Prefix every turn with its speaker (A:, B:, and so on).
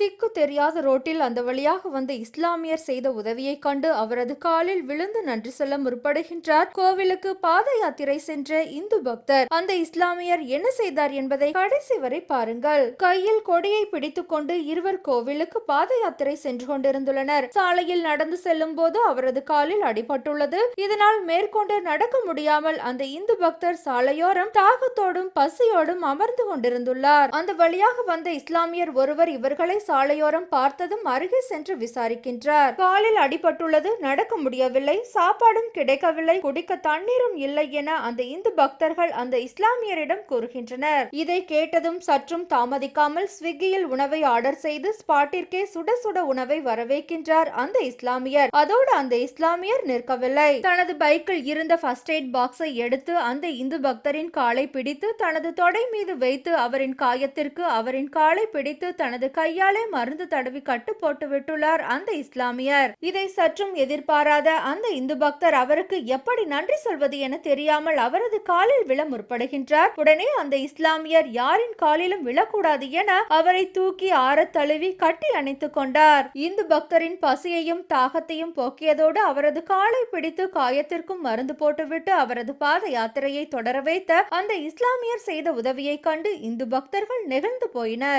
A: திக்கு தெரியாத ரோட்டில் அந்த வழியாக வந்த இஸ்லாமியர் செய்த உதவியை கண்டு அவரது காலில் விழுந்து நன்றி சொல்ல முற்படுகின்றார். கோவிலுக்கு பாத யாத்திரை சென்ற இந்து பக்தர் அந்த இஸ்லாமியர் என்ன செய்தார் என்பதை கடைசி வரை பாருங்கள். கையில் கொடியை பிடித்துக்கொண்டு இருவர் கோவிலுக்கு பாத யாத்திரை சென்று கொண்டிருந்துள்ளனர். சாலையில் நடந்து செல்லும் போது அவரது காலில் அடிபட்டுள்ளது. இதனால் மேற்கொண்டு நடக்க முடியாமல் அந்த இந்து பக்தர் சாலையோரம் தாகத்தோடும் பசியோடும் அமர்ந்து கொண்டிருந்துள்ளார். அந்த வழியாக வந்த இஸ்லாமியர் ஒருவர் இவர்களை சாலையோரம் பார்த்ததும் அருகே சென்று விசாரிக்கின்றார். காலில் அடிபட்டுள்ளது நடக்க முடியவில்லை சாப்பாடும் கிடைக்கவில்லை குடிக்க தண்ணீரும் இல்லை என அந்த இந்து பக்தர்கள் அந்த இஸ்லாமியரிடம் கூறுகின்றனர். இதை கேட்டதும் சற்றும் தாமதிக்காமல் ஸ்விக்கியில் உணவை ஆர்டர் செய்து ஸ்பாட்டிற்கே சுட சுட உணவை வரவேற்கின்றார் அந்த இஸ்லாமியர். அதோடு அந்த இஸ்லாமியர் நிற்கவில்லை. தனது பைக்கில் இருந்த ஃபர்ஸ்ட் எய்ட் பாக்ஸை எடுத்து அந்த இந்து பக்தரின் காலை பிடித்து தனது தொடை மீது வைத்து அவரின் காயத்திற்கு அவரின் காலை பிடித்து தனது கையாலே மருந்து தடவி கட்டு போட்டு விட்டுள்ளார் அந்த இஸ்லாமியர். இதை சற்றும் எதிர்பாராத அந்த இந்து பக்தர் அவருக்கு எப்படி நன்றி சொல்வது என தெரியாமல் அவரது காலில் விழ முற்படுகின்றார். உடனே அந்த இஸ்லாமியர் யாரின் காலிலும் விழக்கூடாது என அவரை தூக்கி ஆற தழுவி கட்டி அணைத்துக் கொண்டார். இந்து பக்தரின் பசியையும் தாகத்தையும் போக்கியதோடு அவரது காலை பிடித்து காயத்திற்கும் மருந்து போட்டுவிட்டு அவரது பாத யாத்திரையை தொடர வைத்த அந்த இஸ்லாமியர் செய்த உதவியைக் கண்டு இந்து பக்தர்கள் நெகிழ்ந்து போயினர்.